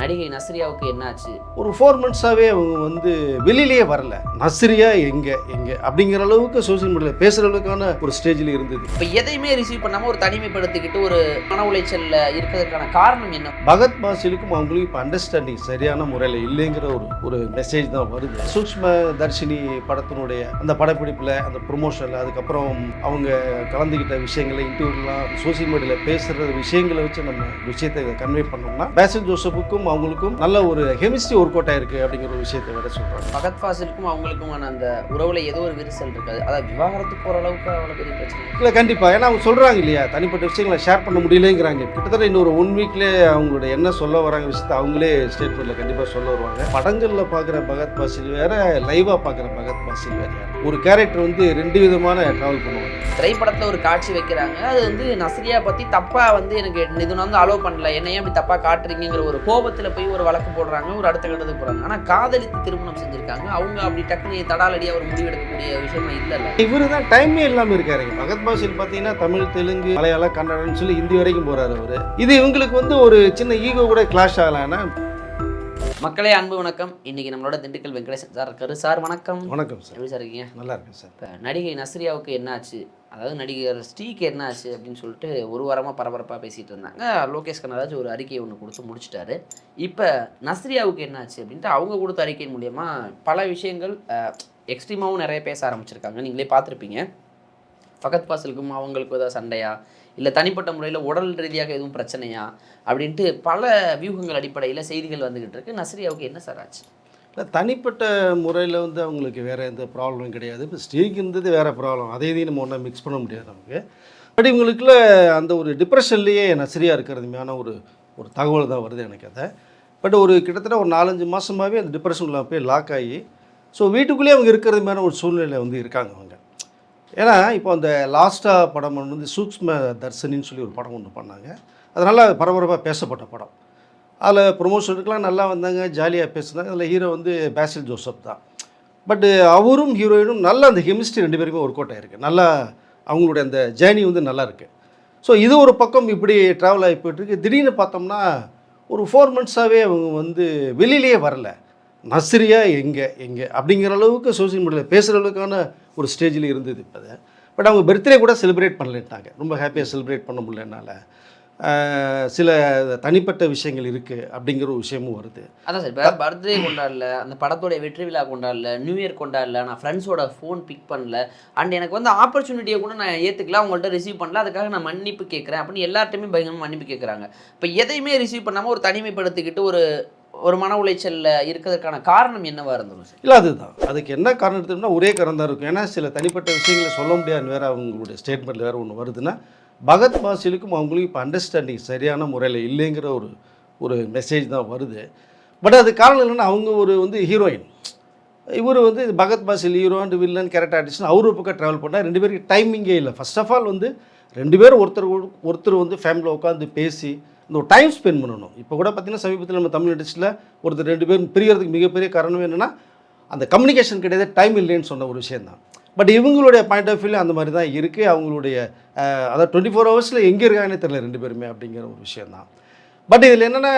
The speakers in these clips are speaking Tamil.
நடிகை நஸ்ரியாவுக்கு என்னாச்சு? ஒரு ஃபோர் மந்த்ஸாகவே அவங்க வந்து வெளியிலேயே வரல. நர்சரியா எங்கே எங்கே அப்படிங்கிற அளவுக்கு சோஷியல் மீடியாவில் பேசுகிற அளவுக்கான ஒரு ஸ்டேஜில் இருந்தது. இப்போ எதையுமே ரிசீவ் பண்ணாமல் ஒரு தனிமைப்படுத்திக்கிட்டு ஒரு மன உளைச்சல்ல இருக்கிறதுக்கான காரணம் என்ன? பகத் பாசிலுக்கும் அவங்களுக்கும் இப்போ அண்டர்ஸ்டாண்டிங் சரியான முறையில் இல்லைங்கிற ஒரு ஒரு மெசேஜ் தான் வருது. சூக்ஷ்ம தர்ஷினி படத்தினுடைய அந்த படப்பிடிப்பில் அந்த ப்ரொமோஷனில் அதுக்கப்புறம் அவங்க கலந்துக்கிட்ட விஷயங்களை இன்டர்வியூலாம் சோஷியல் மீடியாவில் பேசுகிற விஷயங்களை வச்சு நம்ம விஷயத்தை கன்வே பண்ணோம்னா பேசன் ஜோசப்புக்கும் அவங்களுக்கும் நல்ல ஒரு கெமிஸ்ட்ரி ஒர்க் அவுட் ஆயிருக்கு அப்படிங்கிற ஒரு விஷயத்தை வேற சொல்கிறாங்க பகத் ஃபாசிலுக்கும் அவங்களுக்குமான அந்த உறவுல ஏதோ ஒரு விரிசல் இருக்காது. அதாவது விவாகரத்து போற அளவுக்கு அவ்வளோ பெரிய பிரச்சனை இல்லை. கண்டிப்பாக ஏன்னா அவங்க சொல்கிறாங்க இல்லையா தனிப்பட்ட விஷயங்களை ஷேர் பண்ண முடியலைங்கிறாங்க. கிட்டத்தட்ட இன்னொரு ஒன் வீக்லேயே அவங்களோட என்ன சொல்ல வராங்க விஷயத்தை அவங்களே ஸ்டேட்மெண்ட்டில் கண்டிப்பாக சொல்ல வருவாங்க. படங்களில் பார்க்குற பகத் பாசில் வேற லைவாக பார்க்குற பகத் பாசில் வேற ஒரு கேரக்டர் வந்து ரெண்டு விதமான ட்ராவல் பண்ணுவாங்க. திரைப்படத்துல ஒரு காட்சி வைக்கிறாங்க. அது வந்து நஸ்ரியா பத்தி தப்பா வந்து எனக்கு இது வந்து அலோவ் பண்ணல. என்னையே அப்படி தப்பா காட்டுறீங்கிற ஒரு கோபத்துல போய் ஒரு வழக்கு போடுறாங்க ஒரு அடுத்த கட்டத்துக்கு போறாங்க. ஆனா காதலித்து திருமணம் செஞ்சிருக்காங்க. அவங்க அப்படி டக்குனு தடாலடியா ஒரு முடிவெடுக்கக்கூடிய விஷயமா இல்லைல்ல. இவரு தான் டைமே இல்லாமல் இருக்காரு. பகத் பாசில் பார்த்தீங்கன்னா தமிழ் தெலுங்கு மலையாளம் கன்னடம்னு சொல்லி ஹிந்தி வரைக்கும் போறாரு அவரு. இது இவங்களுக்கு வந்து ஒரு சின்ன ஈகோ கூட கிளாஷ் ஆகலான்னா மக்களே அன்பு வணக்கம். இன்னைக்கு நம்மளோட திண்டுக்கல் வெங்கடேசன் சார் இருக்காரு. சார் வணக்கம். வணக்கம் சார். எப்படி சார் இருக்கீங்க? நல்லா இருக்கேன் சார். நடிகை நஸ்ரியாவுக்கு என்னாச்சு? அதாவது நடிகர் ஸ்ரீக்கு என்னாச்சு அப்படின்னு சொல்லிட்டு ஒரு வாரமாக பரபரப்பாக பேசிகிட்டு இருந்தாங்க. லோகேஷ் கனராஜ் ஒரு அறிக்கையை ஒன்று கொடுத்து முடிச்சிட்டாரு. இப்போ நஸ்ரியாவுக்கு என்னாச்சு அப்படின்ட்டு அவங்க கொடுத்த அறிக்கையின் மூலயமா பல விஷயங்கள் எக்ஸ்ட்ரீமாகவும் நிறைய பேச ஆரம்பிச்சிருக்காங்க. நீங்களே பார்த்துருப்பீங்க. ஃபகத் பாசலுக்கும் அவங்களுக்கும் ஏதாவது சண்டையா? இல்லை தனிப்பட்ட முறையில் உடல் ரீதியாக எதுவும் பிரச்சனையா? அப்படின்ட்டு பல வியூகங்கள் அடிப்படையில் செய்திகள் வந்துக்கிட்டு இருக்கு. நஸ்ரியாவுக்கு என்ன சார் ஆச்சு? இல்லை தனிப்பட்ட முறையில் வந்து அவங்களுக்கு வேறு எந்த ப்ராப்ளமும் கிடையாது. இப்போ ஸ்டீக் இருந்தது வேறு ப்ராப்ளம் அதை இதையும் நம்ம ஒன்றா மிக்ஸ் பண்ண முடியாது நமக்கு. பட் இவங்களுக்குள்ள அந்த ஒரு டிப்ரெஷன்லேயே நசரியாக இருக்கிறதுமையான ஒரு ஒரு தகவல் தான் வருது எனக்கு அதை. பட் ஒரு கிட்டத்தட்ட ஒரு நாலஞ்சு மாதமாகவே அந்த டிப்ரெஷனில் போய் லாக் ஆகி ஸோ வீட்டுக்குள்ளேயே அவங்க இருக்கிறதுமான ஒரு சூழ்நிலை வந்து இருக்காங்க அவங்க. ஏன்னா இப்போ அந்த லாஸ்ட்டாக படம் வந்து சூக்ஷ்ம தர்சனின்னு சொல்லி ஒரு படம் ஒன்று பண்ணாங்க. அதனால் பரபரப்பாக பேசப்பட்ட படம். அதில் ப்ரொமோஷனுக்குலாம் நல்லா வந்தாங்க ஜாலியாக பேசுனாங்க. அதில் ஹீரோ வந்து பேசில் ஜோசப் தான். பட்டு அவரும் ஹீரோயினும் நல்லா அந்த கெமிஸ்ட்ரி ரெண்டு பேருமே ஒர்க் அவுட் ஆயிருக்கு. நல்லா அவங்களுடைய அந்த ஜேர்னி வந்து நல்லா இருக்குது ஸோ இது ஒரு பக்கம் இப்படி ட்ராவல் ஆகி போயிட்டுருக்கு திடீர்னு பார்த்தோம்னா ஒரு ஃபோர் மந்த்ஸாகவே அவங்க வந்து வெளியிலேயே வரல. நர்சரியா எங்கே எங்கே அப்படிங்கிற அளவுக்கு சோஷியல் மீடியாவில் பேசுகிற அளவுக்கான ஒரு ஸ்டேஜில் இருந்தது இப்போ பட் அவங்க பர்த்டே கூட செலிப்ரேட் பண்ணலட்டாங்க ரொம்ப ஹாப்பியாக செலிப்ரேட் பண்ண முடியல என்னால் சில தனிப்பட்ட விஷயங்கள் இருக்குது அப்படிங்கிற ஒரு விஷயமும் வருது. அதான் சார் இப்போ பர்த்டே கொண்டாடல அந்த படத்தோட வெற்றி விழா கொண்டாடல நியூ இயர் கொண்டாடல நான் ஃப்ரெண்ட்ஸோட ஃபோன் பிக் பண்ணல. அண்ட் எனக்கு வந்து ஆப்பர்ச்சுனிட்டியை கூட நான் ஏற்றுக்கல அவங்கள்ட்ட ரிசீவ் பண்ணல. அதுக்காக நான் மன்னிப்பு கேட்குறேன் அப்படின்னு எல்லார்ட்டையுமே பயங்கரமாக மன்னிப்பு கேட்குறாங்க இப்போ எதையுமே ரிசீவ் பண்ணாமல் ஒரு தனிமைப்படுத்திக்கிட்டு ஒரு ஒரு மன உளைச்சல்ல இருக்கிறதுக்கான காரணம் என்னவா இருந்தது இல்லை அதுதான். அதுக்கு என்ன காரணம் எடுத்தோம்னா ஒரே காரணம் தான் இருக்கும். ஏன்னா சில தனிப்பட்ட விஷயங்களை சொல்ல முடியாது வேறு அவங்களுடைய ஸ்டேட்மெண்ட்டில் வேறு ஒன்று வருதுன்னா பகத் மாசிலுக்கும் அவங்களுக்கும் இப்போ அண்டர்ஸ்டாண்டிங் சரியான முறையில் இல்லைங்கிற ஒரு ஒரு மெசேஜ் தான் வருது. பட் அது காரணம் என்னென்னா அவங்க ஒரு வந்து ஹீரோயின் இவர் வந்து Fahadh Faasil hero and villain character artist அவர் பக்கம் ட்ராவல் பண்ணால் ரெண்டு பேருக்கு டைமிங்கே இல்லை. ஃபர்ஸ்ட் ஆஃப் ஆல் வந்து ரெண்டு பேரும் ஒருத்தர் ஒருத்தர் வந்து ஃபேமிலியில் உட்காந்து பேசி இந்த ஒரு டைம் ஸ்பெண்ட் பண்ணணும். இப்போ கூட பார்த்தீங்கன்னா சமீபத்தில் நம்ம தமிழ் இண்டஸ்ட்ரியில் ஒருத்தர் ரெண்டு பேரும் பிரியறதுக்கு மிகப்பெரிய காரணம் என்னென்னா அந்த கம்யூனிகேஷன் கிடையாது டைம் இல்லைன்னு சொன்ன ஒரு விஷயம் தான் பட் இவங்களுடைய பாயிண்ட் ஆஃப் வியூவில் அந்த மாதிரி தான் இருக்குது அவங்களுடைய அதாவது டுவெண்ட்டி ஃபோர் ஹவர்ஸில் எங்கே இருக்காங்கன்னே தெரியல ரெண்டு பேருமே அப்படிங்கிற ஒரு விஷயந்தான் பட் இதில் என்னென்னா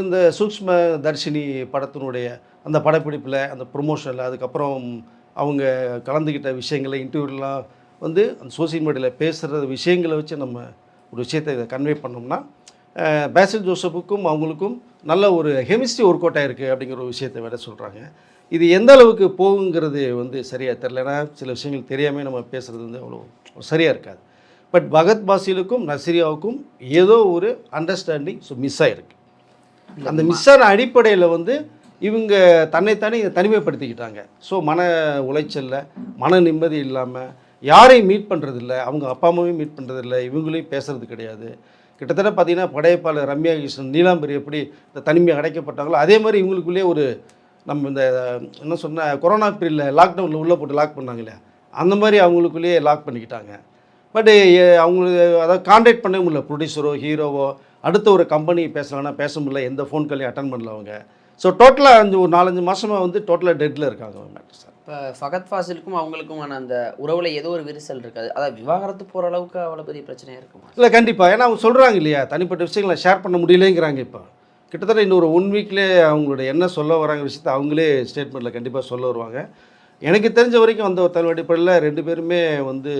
இந்த சூக்ஷ்ம தர்ஷினி படத்தினுடைய அந்த படப்பிடிப்பில் அந்த ப்ரொமோஷனில் அதுக்கப்புறம் அவங்க கலந்துக்கிட்ட விஷயங்களை இன்டர்வியூலாம் வந்து அந்த சோசியல் மீடியாவில் பேசுகிற விஷயங்களை வச்சு நம்ம ஒரு விஷயத்தை இதை கன்வே பண்ணோம்னா பேசல் பேசில் ஜோசப்புக்கும் அவங்களுக்கும் நல்ல ஒரு கெமிஸ்ட்ரி ஒர்க் அவுட் ஆயிருக்கு அப்படிங்கிற ஒரு விஷயத்தை வேற சொல்கிறாங்க இது எந்த அளவுக்கு போகுங்கிறது வந்து சரியாக தெரில ஏன்னா சில விஷயங்கள் தெரியாமல் நம்ம பேசுகிறது வந்து அவ்வளோ சரியாக இருக்காது. பட் பகத் பாசிலுக்கும் நசிரியாவுக்கும் ஏதோ ஒரு அண்டர்ஸ்டாண்டிங் ஸோ மிஸ் ஆகிருக்கு அந்த மிஸ் ஆன அடிப்படையில் வந்து இவங்க தன்னைத்தானே இதை தனிமைப்படுத்திக்கிட்டாங்க. ஸோ மன உளைச்சலில் மன நிம்மதி இல்லாமல் யாரையும் மீட் பண்ணுறதில்ல அவங்க அப்பா அம்மாவையும் மீட் பண்ணுறதில்ல இவங்களையும் பேசுறது கிடையாது. கிட்டத்தட்ட பார்த்தீங்கன்னா படையப்பாளர் ரம்யா கிருஷ்ணன் நீலாம்பரி எப்படி இந்த தனிமையை அடைக்கப்பட்டாங்களோ அதே மாதிரி இவங்களுக்குள்ளே ஒரு நம்ம இந்த என்ன சொன்ன கொரோனா பீரியடில் லாக்டவுனில் உள்ளே போட்டு லாக் பண்ணாங்க இல்லையா? அந்த மாதிரி அவங்களுக்குள்ளேயே லாக் பண்ணிக்கிட்டாங்க. பட் அவங்களுக்கு அதாவது காண்டாக்ட் பண்ணவே முடியல. ப்ரொடியூசரோ ஹீரோவோ அடுத்த ஒரு கம்பெனி பேசலாம்னா பேச முடியல. எந்த ஃபோன் காலையும் அட்டன் பண்ணல அவங்க. ஸோ டோட்டலாக அஞ்சு ஒரு நாலஞ்சு மாதமாக வந்து டோட்டலாக டெட்டில் இருக்காங்க அவங்க சார் இப்போ ஃபகத் ஃபாசிலுக்கும் அவங்களுக்குமான அந்த உறவுல ஏதோ ஒரு விரிசல் இருக்காது. அதாவது விவாகரத்து போற அளவுக்கு அவ்வளோ பெரிய பிரச்சனையா இருக்குமா? இல்லை கண்டிப்பாக ஏன்னா அவங்க சொல்கிறாங்க இல்லையா? தனிப்பட்ட விஷயங்களை ஷேர் பண்ண முடியலைங்கிறாங்க இப்போ. கிட்டத்தட்ட இன்னொரு ஒன் வீக்லேயே அவங்களோட என்ன சொல்ல வராங்க விஷயத்தை அவங்களே ஸ்டேட்மெண்ட்டில் கண்டிப்பாக சொல்ல வருவாங்க. எனக்கு தெரிஞ்ச வரைக்கும் அந்த ஒரு தலைவர் அடிப்படையில் ரெண்டு பேருமே வந்து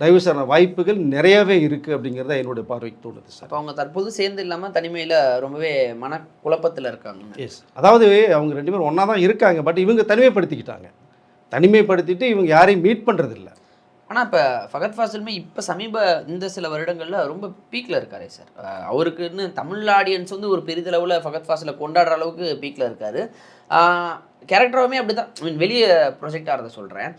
டைவர்ஸ் ஆன வாய்ப்புகள் நிறையாவே இருக்குது அப்படிங்கிறத என்னுடைய பார்வைக்கு தோணுது சார். அப்போ அவங்க தற்போது சேர்ந்து இல்லாமல் தனிமையில் ரொம்பவே மன குழப்பத்தில் இருக்காங்க எஸ் அதாவது அவங்க ரெண்டு பேரும் ஒன்றா தான் இருக்காங்க. பட் இவங்க தனிமைப்படுத்திக்கிட்டாங்க. தனிமைப்படுத்திட்டு இவங்க யாரையும் மீட் பண்ணுறதில்ல ஆனால் இப்போ ஃபகத் ஃபாசிலுமே இப்போ சமீப இந்த சில வருடங்களில் ரொம்ப பீக்கில் இருக்காரே சார் அவருக்குன்னு தமிழ் ஆடியன்ஸ் வந்து ஒரு பெரிதளவில் ஃபகத் ஃபாசிலை கொண்டாடுற அளவுக்கு பீக்கில் இருக்காரு. கேரக்டராகவே அப்படி தான் மீன் வெளியே ப்ரொஜெக்டாக இருந்த சொல்கிறேன்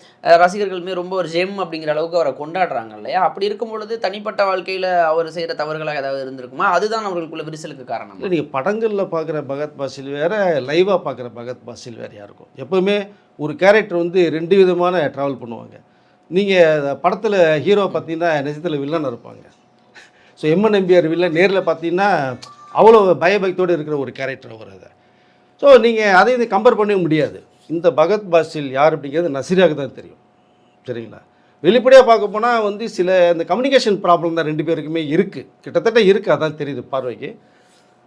ரசிகர்களுமே ரொம்ப ஒரு ஜெம் அப்படிங்கிற அளவுக்கு அவரை கொண்டாடுறாங்க இல்லையா? அப்படி இருக்கும் பொழுது தனிப்பட்ட வாழ்க்கையில் அவர் செய்கிற தவறுகளாக ஏதாவது இருந்திருக்குமா? அதுதான் அவர்களுக்குள்ள விரிசலுக்கு காரணம். இல்லை நீங்கள் படங்களில் பார்க்குற பகத் பாசில் வேறு லைவாக பார்க்குற பகத் பாசில் வேறையாக இருக்கும் எப்போவுமே ஒரு கேரக்டர் வந்து ரெண்டு விதமான ட்ராவல் பண்ணுவாங்க. நீங்கள் படத்தில் ஹீரோ பார்த்தீங்கன்னா நிஜத்தில் வில்லன் இருப்பாங்க. ஸோ எம்என் எம்பிஆர் வில்லன் நேரில் பார்த்தீங்கன்னா அவ்வளோ பயபக்தியோடு இருக்கிற ஒரு கேரக்டர் அவர் அதை. ஸோ நீங்கள் அதை இதை கம்பேர் பண்ணவே முடியாது. இந்த பகத் பாசில் யார் அப்படிங்கிறது நசீராக தான் தெரியும். சரிங்களா? வெளிப்படையாக பார்க்க போனால் வந்து சில இந்த கம்யூனிகேஷன் ப்ராப்ளம் தான் ரெண்டு பேருக்குமே இருக்குது கிட்டத்தட்ட இருக்குது அதான் தெரியுது பார்வைக்கு.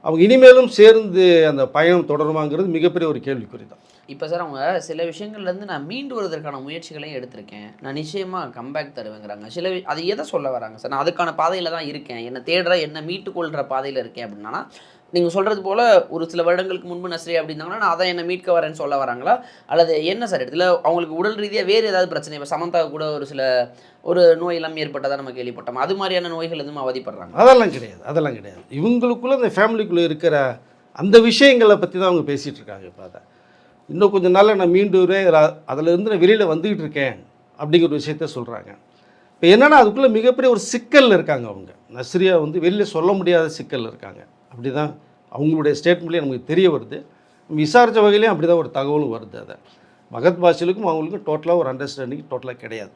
அவங்க இனிமேலும் சேர்ந்து அந்த பயணம் தொடருமாங்கிறது மிகப்பெரிய ஒரு கேள்விக்குறி தான். இப்போ சார் அவங்க சில விஷயங்கள்லேருந்து நான் மீண்டு வருவதற்கான முயற்சிகளையும் எடுத்திருக்கேன். நான் நிச்சயமாக கம்பேக் தருவேங்கிறாங்க. சில அது எதை சொல்ல வராங்க சார் நான் அதுக்கான பாதையில் தான் இருக்கேன். என்னை தேடுற என்னை மீட்டுக்கொள்கிற பாதையில் இருக்கேன் அப்படின்னா நீங்கள் சொல்கிறது போல் ஒரு சில வருடங்களுக்கு முன்பு நஸ்ரே அப்படின்னாங்கன்னா நான் அதை என்னை மீட்க வரேன்னு சொல்ல வராங்களா? அல்லது என்ன சார் இடத்துல அவங்களுக்கு உடல் ரீதியாக வேறு ஏதாவது பிரச்சனை? இப்போ சமந்தா கூட ஒரு சில ஒரு நோய் எல்லாம் ஏற்பட்டதாக நம்ம கேள்விப்பட்டோம். அது மாதிரியான நோய்கள் எதுவும் அவதிப்படுறாங்க அதெல்லாம் கிடையாது அதெல்லாம் கிடையாது. இவங்களுக்குள்ளே இந்த ஃபேமிலிக்குள்ளே இருக்கிற அந்த விஷயங்களை பற்றி தான் அவங்க பேசிகிட்டு இருக்காங்க இப்போ அதை இன்னும் கொஞ்ச நாளில் நான் மீண்டும் அதில் நான் வெளியில் வந்துக்கிட்டு இருக்கேன் அப்படிங்கிற ஒரு விஷயத்த சொல்கிறாங்க இப்போ என்னென்னா அதுக்குள்ளே மிகப்பெரிய ஒரு சிக்கலில் இருக்காங்க அவங்க. நஸ்ரியா வந்து வெளியில் சொல்ல முடியாத சிக்கலில் இருக்காங்க. அப்படி தான் அவங்களுடைய ஸ்டேட்மெண்ட்லேயே நமக்கு தெரிய வருது. விசாரித்த வகையிலையும் அப்படி தான் ஒரு தகவலும் வருது அதை. மகத் பாஷிலுக்கும் அவங்களுக்கும் டோட்டலாக ஒரு அண்டர்ஸ்டாண்டிங் டோட்டலாக கிடையாது.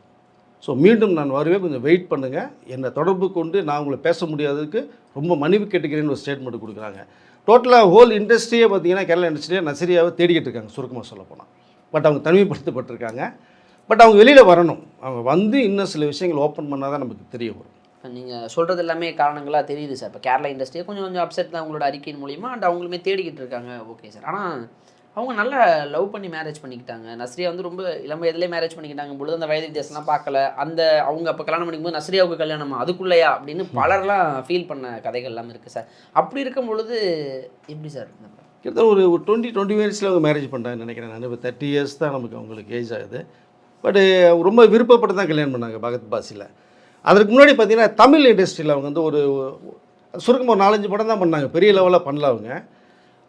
ஸோ மீண்டும் நான் வருவேன். கொஞ்சம் வெயிட் பண்ணுங்கள் என்னை தொடர்பு கொண்டு நான் உங்களை பேச முடியாததுக்கு ரொம்ப மன்னிப்பு கேட்டுக்கிறேன்னு ஒரு ஸ்டேட்மெண்ட் கொடுக்குறாங்க. டோட்டலாக ஹோல் இண்டஸ்ட்ரியே பார்த்தீங்கன்னா கேரளா இண்டஸ்ட்ரியே நசரியாவை தேடிக்கிட்டு இருக்காங்க. சுருக்கமாக சொல்லப்போனால் பட் அவங்க தனிமைப்படுத்தப்பட்டிருக்காங்க. பட் அவங்க வெளியில் வரணும். அவங்க வந்து இன்னும் சில விஷயங்கள் ஓப்பன் பண்ணால் தான் நமக்கு தெரிய வரும். நீங்கள் சொல்கிறது எல்லாமே காரணங்களாக தெரியுது சார் இப்போ கேரளா இண்டஸ்ட்ரியே கொஞ்சம் கொஞ்சம் அப்செட் தான் அவங்களோட அறிக்கையின் மூலிமா அண்ட் அவங்களுமே தேடிக்கிட்டு இருக்காங்க. ஓகே சார் ஆனால் அவங்க நல்லா லவ் பண்ணி மேரேஜ் பண்ணிக்கிட்டாங்க. நஸ்ரியா வந்து ரொம்ப இளம் வயதிலே மேரேஜ் பண்ணிக்கிட்டாங்க. பொழுது அந்த வயது வித்தியாசம்லாம் பார்க்கல. அந்த அவங்க அப்போ கல்யாணம் பண்ணிக்கும்போது நஸ்ரியாவுக்கு கல்யாணமா? அதுக்குள்ளேயா? அப்படின்னு பலர்லாம் ஃபீல் பண்ண கதைகள் எல்லாம் இருக்குது சார். அப்படி இருக்கும் பொழுது எப்படி சார்? கிட்டத்தட்ட ஒரு டுவெண்ட்டி டுவெண்ட்டி மினிட்ஸில் அவங்க மேரேஜ் பண்ணுறாங்கன்னு நினைக்கிறேன் நான். இப்போ தேர்ட்டி இயர்ஸ் தான் நமக்கு அவங்களுக்கு ஏஜ் ஆகுது. பட்டு ரொம்ப விருப்பப்பட்டு தான் கல்யாணம் பண்ணாங்க பகத் பாசியில். அதற்கு முன்னாடி பார்த்தீங்கன்னா தமிழ் இண்டஸ்ட்ரியில் அவங்க வந்து ஒரு சுருக்கமாக ஒரு நாலஞ்சு படம் தான் பண்ணாங்க. பெரிய லெவலில் பண்ணல அவங்க.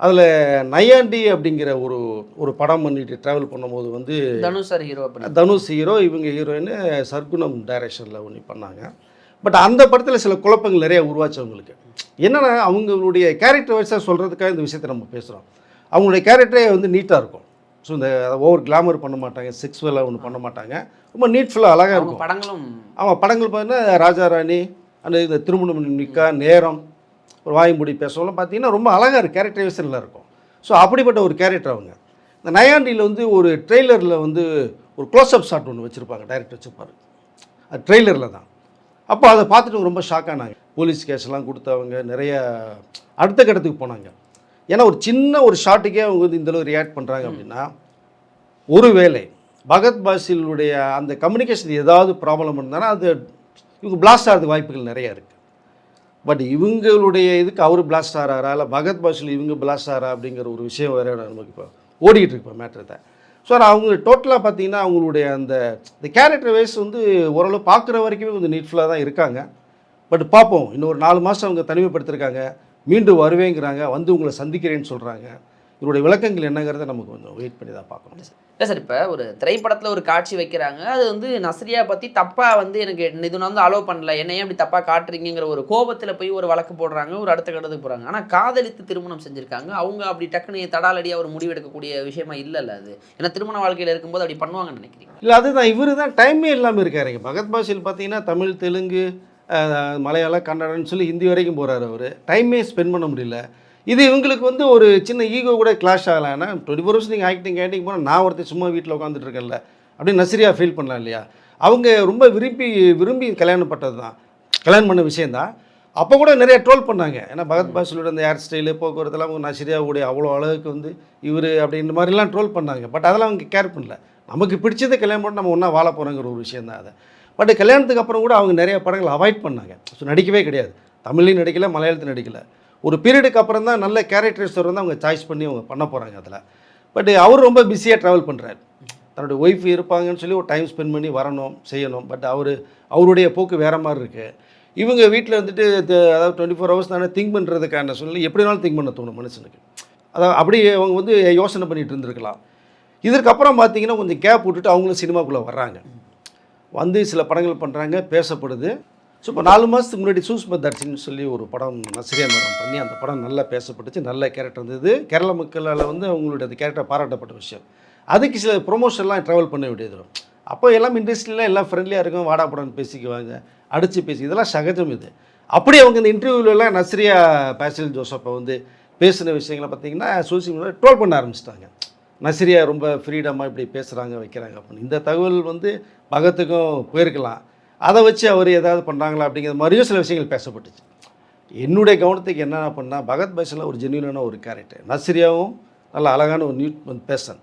அதில் நையாண்டி அப்படிங்கிற ஒரு ஒரு படம் பண்ணிட்டு ட்ராவல் பண்ணும்போது வந்து Dhanush sir hero Dhanush hero இவங்க ஹீரோயின் சர்க்குணம் டைரக்ஷனில் ஒன்று பண்ணாங்க. பட் அந்த படத்தில் சில குழப்பங்கள் நிறைய உருவாச்சு அவங்களுக்கு. என்னென்னா அவங்களுடைய கேரக்டர் வைஸாக சொல்கிறதுக்காக இந்த விஷயத்தை நம்ம பேசுகிறோம் அவங்களுடைய கேரக்டரே வந்து நீட்டாக இருக்கும். ஸோ இந்த ஓவர் கிளாமர் பண்ண மாட்டாங்க செக்ஸுவலாக ஒன்று பண்ண மாட்டாங்க. ரொம்ப நீட்ஃபுல்லாக அழகாக இருக்கும். படங்களும் ஆமாம் படங்கள் பார்த்தீங்கன்னா ராஜா ராணி அந்த இந்த திருமணம் நிக்கா நேரம் ஒரு வாய்மொழி பேசலாம் பார்த்தீங்கன்னா ரொம்ப அழகாக இருக்குது கேரக்டரைசேஷனில் இருக்கும். ஸோ அப்படிப்பட்ட ஒரு கேரக்டர் அவங்க. இந்த நயாண்டியில் வந்து ஒரு ட்ரெய்லரில் வந்து ஒரு க்ளோஸ்அப் ஷாட் ஒன்று வச்சுருப்பாங்க டைரக்டர் வச்சுருப்பாரு. அது ட்ரெய்லரில் தான். அப்போ அதை பார்த்துட்டு ரொம்ப ஷாக் ஆனாங்க. போலீஸ் கேஸ்லாம் கொடுத்தவங்க நிறைய அடுத்த கட்டத்துக்கு போனாங்க. ஏன்னா ஒரு சின்ன ஒரு ஷாட்டுக்கே அவங்க வந்து இந்தளவு ரியாக்ட் பண்ணுறாங்க அப்படின்னா ஒருவேளை பகத் பாசிலுடைய அந்த கம்யூனிகேஷன் ஏதாவது ப்ராப்ளம் இருந்தானா அது இவங்க பிளாஸ்ட் ஆகிறதுக்கு வாய்ப்புகள் நிறைய இருக்குது பட் இவங்களுடைய இதுக்கு அவர் பிளாஸ்ட் ஆகிறாரா இல்லை பகத் பாஷில் இவங்க பிளாஸ்ட் ஆகிறா அப்படிங்கிற ஒரு விஷயம் வேறு நமக்கு இப்போ ஓடிக்கிட்டு இருக்கு இப்போ மேட்ரத்தை ஸோ அவங்க டோட்டலாக பார்த்தீங்கன்னா அவங்களுடைய அந்த இந்த கேரக்டர் வைஸ் வந்து ஓரளவு பார்க்குற வரைக்குமே கொஞ்சம் நீட்ஃபுல்லாக தான் இருக்காங்க. பட் பார்ப்போம். இன்னும் ஒரு நாலு மாதம் அவங்க தனிமைப்படுத்திருக்காங்க. மீண்டும் வருவேங்கிறாங்க. வந்து உங்களை சந்திக்கிறேன்னு சொல்கிறாங்க இவருடைய விளக்கங்கள் என்னங்கிறத நமக்கு கொஞ்சம் வெயிட் பண்ணி தான் பார்க்கணும். இல்லை சார் இப்போ ஒரு திரைப்படத்தில் ஒரு காட்சி வைக்கிறாங்க. அது வந்து நஸ்ரியா பற்றி தப்பாக வந்து எனக்கு இது நான் வந்து அலோவ் பண்ணல. என்னையே அப்படி தப்பாக காட்டுறீங்கிற ஒரு கோபத்தில் போய் ஒரு வழக்கு போடுறாங்க. ஒரு அடுத்த கட்டத்துக்கு போகிறாங்க ஆனால் காதலித்து திருமணம் செஞ்சுருக்காங்க. அவங்க அப்படி டக்குனு தடாலடியாக ஒரு முடிவெடுக்கக்கூடிய விஷயமா இல்லைல்ல அது. ஏன்னா திருமண வாழ்க்கையில் இருக்கும்போது அப்படி பண்ணுவாங்கன்னு நினைக்கிறீங்க. இல்லை அதுதான். இவர் தான் டைமே இல்லாமல் இருக்காருங்க பகத் பாஷில் பார்த்தீங்கன்னா தமிழ் தெலுங்கு மலையாளம் கன்னடன்னு சொல்லி ஹிந்தி வரைக்கும் போகிறாரு அவர். டைமே ஸ்பெண்ட் பண்ண முடியல. இது இவங்களுக்கு வந்து ஒரு சின்ன ஈகோ கூட கிளாஷ் ஆகலாம் ஏன்னா டுவெண்ட்டி ஃபோர் ஹவர்ஸ் நீங்கள் ஆக்டிங் ஆக்டிங் போனால் நான் ஒருத்தர் சும்மா வீட்டில் உட்காந்துட்டு இருக்கேன்ல. அப்படின்னு நசிரியா ஃபீல் பண்ணலாம் இல்லையா? அவங்க ரொம்ப விரும்பி விரும்பி கல்யாணம் பட்டது தான் கல்யாணம் பண்ண விஷயந்தான் அப்போ கூட நிறைய ட்ரோல் பண்ணாங்க. ஏன்னா பகத் பாசிலோட அந்த ஹேர் ஸ்டைலு போக்குவரத்துலாம் நசிரியாவுடைய அவ்வளோ அழகுக்கு வந்து இவர் அப்படின்ற மாதிரிலாம் ட்ரோல் பண்ணாங்க. பட் அதெல்லாம் அவங்க கேர் பண்ணல. நமக்கு பிடிச்சதை கல்யாணம் பண்ணி நம்ம ஒன்றா வாழ போகிறோங்கிற ஒரு விஷயம் தான் அதை. பட் கல்யாணத்துக்கு அப்புறம் கூட அவங்க நிறைய படங்கள் அவாய்ட் பண்ணாங்க. ஸோ நடிக்கவே கிடையாது. தமிழ்லையும் நடிக்கல மலையாளத்தில் நடிக்கல. ஒரு பீரியடுக்கு அப்புறம் தான் நல்ல கேரக்டர்ஸ் வந்து அவங்க சாய்ஸ் பண்ணி அவங்க பண்ண போகிறாங்க அதில். பட் அவர் ரொம்ப பிஸியாக ட்ராவல் பண்ணுறாரு தன்னுடைய ஒய்ஃப் இருப்பாங்கன்னு சொல்லி ஒரு டைம் ஸ்பெண்ட் பண்ணி வரணும் செய்யணும். பட் அவர் அவருடைய போக்கு வேறு மாதிரி இருக்குது இவங்க வீட்டில் வந்துட்டு அதாவது டுவெண்ட்டி ஃபோர் ஹவர்ஸ் தானே திங்க் பண்ணுறதுக்கான சூழ்நிலை. எப்படி வேணாலும் திங்க் பண்ண தோணும் மனுஷனுக்கு. அதாவது அப்படி அவங்க வந்து யோசனை பண்ணிகிட்டு இருந்திருக்கலாம். இதற்கப்புறம் பார்த்தீங்கன்னா கொஞ்சம் கேப் விட்டுட்டு அவங்களும் சினிமாக்குள்ளே வர்றாங்க. வந்து சில படங்கள் பண்ணுறாங்க பேசப்படுது. ஸோ இப்போ நாலு மாதத்துக்கு முன்னாடி சூஷ்மா தர்ஷின்னு சொல்லி ஒரு படம் நஸ்ரியா மேடம் பண்ணி அந்த படம் நல்லா பேசப்பட்டுச்சு நல்ல கேரக்டர் இருந்தது. கேரள மக்களால் வந்து அவங்களுடைய அந்த கேரக்டர் பாராட்டப்பட்ட விஷயம். அதுக்கு சில ப்ரொமோஷன்லாம் ட்ராவல் பண்ண வேண்டியது வரும். அப்போ எல்லாம் இண்டஸ்ட்ரியில் எல்லாம் ஃப்ரெண்ட்லியாக இருக்கும் வாடா படம்னு பேசிக்குவாங்க அடித்து பேசி இதெல்லாம் சகஜம் இது. அப்படி அவங்க இந்த இன்டர்வியூலலாம் நஸ்ரியா பேசில் ஜோசப்பை வந்து பேசின விஷயங்களை பார்த்தீங்கன்னா சோசியல் மீடியாவில் ட்ரோல் பண்ண ஆரம்பிச்சிட்டாங்க. நஸ்ரியா ரொம்ப ஃப்ரீடமாக இப்படி பேசுகிறாங்க வைக்கிறாங்க அப்படின்னு. இந்த தகவல் வந்து பகத்துக்கும் போயிருக்கலாம். அதை வச்சு அவர் ஏதாவது பண்ணுறாங்களா அப்படிங்கிற மாதிரியும் சில விஷயங்கள் பேசப்பட்டுச்சு. என்னுடைய கவனத்துக்கு என்ன பண்ணால் பகத் பைசலாம் ஒரு ஜென்யூனான ஒரு கேரக்டர் நஸ்ரியாவும் நல்ல அழகான ஒரு நியூட் பேசன்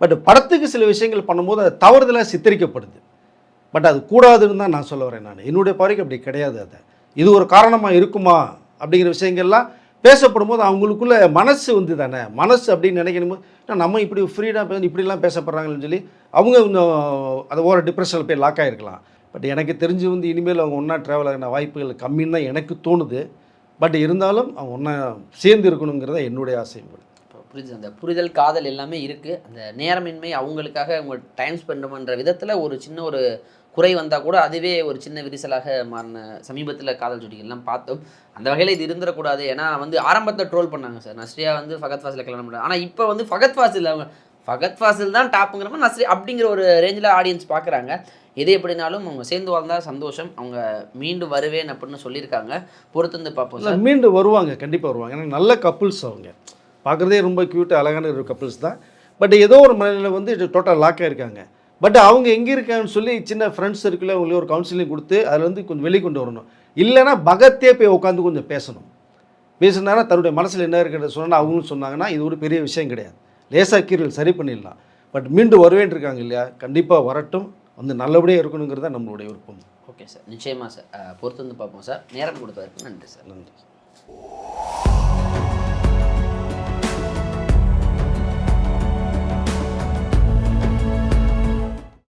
பட் படத்துக்கு சில விஷயங்கள் பண்ணும்போது அது தவறுதலாக சித்தரிக்கப்படுது. பட் அது கூடாதுன்னு தான் நான் சொல்ல வரேன் நான். என்னுடைய பார்வைக்கு அப்படி கிடையாது அதை. இது ஒரு காரணமாக இருக்குமா அப்படிங்கிற விஷயங்கள்லாம் பேசப்படும் போது அவங்களுக்குள்ள மனசு வந்து தானே. மனசு அப்படின்னு நினைக்கணும் போது, நம்ம இப்படி ஃப்ரீடாக இப்படிலாம் பேசப்படுறாங்கன்னு சொல்லி அவங்க கொஞ்சம் அது ஓர டிப்ரெஷனில் போய் லாக் ஆகிருக்கலாம் பட் எனக்கு தெரிஞ்சு வந்து இனிமேல் அவங்க ஒன்றா ட்ராவல் ஆகின வாய்ப்புகள் கம்மின்னு தான் எனக்கு தோணுது. பட் இருந்தாலும் அவங்க ஒன்றா சேர்ந்து இருக்கணுங்கிறத என்னுடைய ஆசையும் கூட இப்போ அந்த புரிதல் காதல் எல்லாமே இருக்குது அந்த நேரமின்மை அவங்களுக்காக அவங்க டைம் ஸ்பெண்ட் பண்ணுற விதத்தில் ஒரு சின்ன ஒரு குறை வந்தால் கூட அதுவே ஒரு சின்ன விரிசலாக மாறின சமீபத்தில் காதல் ஜோடிகள்லாம் பார்த்தோம். அந்த வகையில் இது இருந்துடக்கூடாது. ஏன்னா வந்து ஆரம்பத்தில் ட்ரோல் பண்ணாங்க சார். நஸ்ரியா வந்து ஃபகத் ஃபாசில் கல்யாணம் பண்ணாங்க. ஆனால் இப்போ வந்து ஃபகத் ஃபாசில் அவங்க ஃபகத் ஃபாசில் தான் டாப்புங்கிற மாதிரி நஸ்ரி அப்படிங்கிற ஒரு ரேஞ்சில் ஆடியன்ஸ் பார்க்குறாங்க எது எப்படினாலும் அவங்க சேர்ந்து வாழ்ந்தால் சந்தோஷம். அவங்க மீண்டும் வருவேன் அப்படின்னு சொல்லியிருக்காங்க. பொறுத்து வந்து பார்ப்போம் மீண்டும் வருவாங்க கண்டிப்பாக வருவாங்க. ஏன்னா நல்ல கப்புள்ஸ் அவங்க. பார்க்குறதே ரொம்ப க்யூட் அழகான ஒரு கப்புள்ஸ் தான். பட் ஏதோ ஒரு மனையில் வந்து டோட்டல் லாக்காக இருக்காங்க பட் அவங்க எங்கே இருக்காங்கன்னு சொல்லி சின்ன ஃப்ரெண்ட்ஸ் சர்க்கிளில் அவங்களுக்கு ஒரு கவுன்சிலிங் கொடுத்து அதில் வந்து கொஞ்சம் வெளியே கொண்டு வரணும். இல்லைன்னா பகத்தே போய் உட்காந்து கொஞ்சம் பேசணும். பேசுனாங்கன்னா தன்னுடைய மனசில் என்ன இருக்கிறத சொன்னால் அவங்களும் சொன்னாங்கன்னா இது ஒரு பெரிய விஷயம் கிடையாது. லேசாக கீரல் சரி பண்ணிடலாம். பட் மீண்டும் வருவேன் இருக்காங்க இல்லையா? கண்டிப்பாக வரட்டும். வந்து நல்லபடியாக இருக்கணுங்கிறது நம்மளுடைய விருப்பம். Okay sir. நிச்சயமாக சார். பொறுத்து வந்து பார்ப்போம் சார். நேரம் கொடுத்ததற்கு நன்றி சார். நன்றி